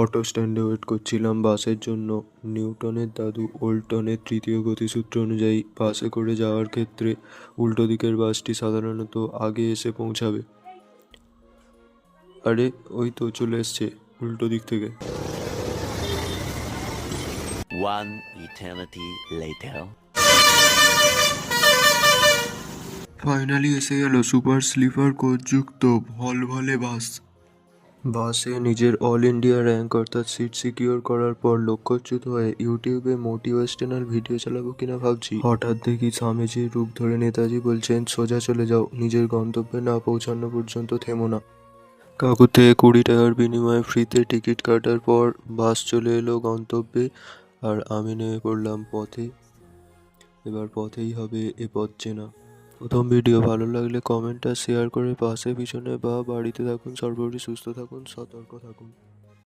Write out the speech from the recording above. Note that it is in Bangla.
অটো স্ট্যান্ডে ওয়েট করছিলাম বাসের জন্য। নিউটনের দাদু ওল্টনের তৃতীয় গতিসূত্র অনুযায়ী বাসে করে যাওয়ার ক্ষেত্রে উল্টো দিকের বাসটি সাধারণত আগে এসে পৌঁছাবে। আরে ওই তো চলে এসছে উল্টো দিক থেকে। One eternity later. ফাইনালি এসে গেল সুপার স্লিপার কোচযুক্ত ভলভলে বাস। বাসে নিজের অল ইন্ডিয়া র্যাঙ্ক অর্থাৎ সিট সিকিওর করার পর লক্ষ্যচ্যুত হয়ে ইউটিউবে মোটিভেশনাল ভিডিও চালাবো কিনা ভাবছি। হঠাৎ দেখি স্বামীজির রূপ ধরে নেতাজি বলছেন, সোজা চলে যাও, নিজের গন্তব্যে না পৌঁছানো পর্যন্ত থেমো না। থেকে কুড়ি টাকার বিনিময়ে ফ্রিতে টিকিট কাটার পর বাস চলে এলো গন্তব্যে আর আমি নেমে পড়লাম পথে। এবার পথেই হবে এ পথ চেনা। প্রথম ভিডিও ভালো লাগলে কমেন্ট আর শেয়ার করে পাশে পিছনে বা বাড়িতে থাকুন, সর্বোপরি সুস্থ থাকুন, সতর্ক থাকুন।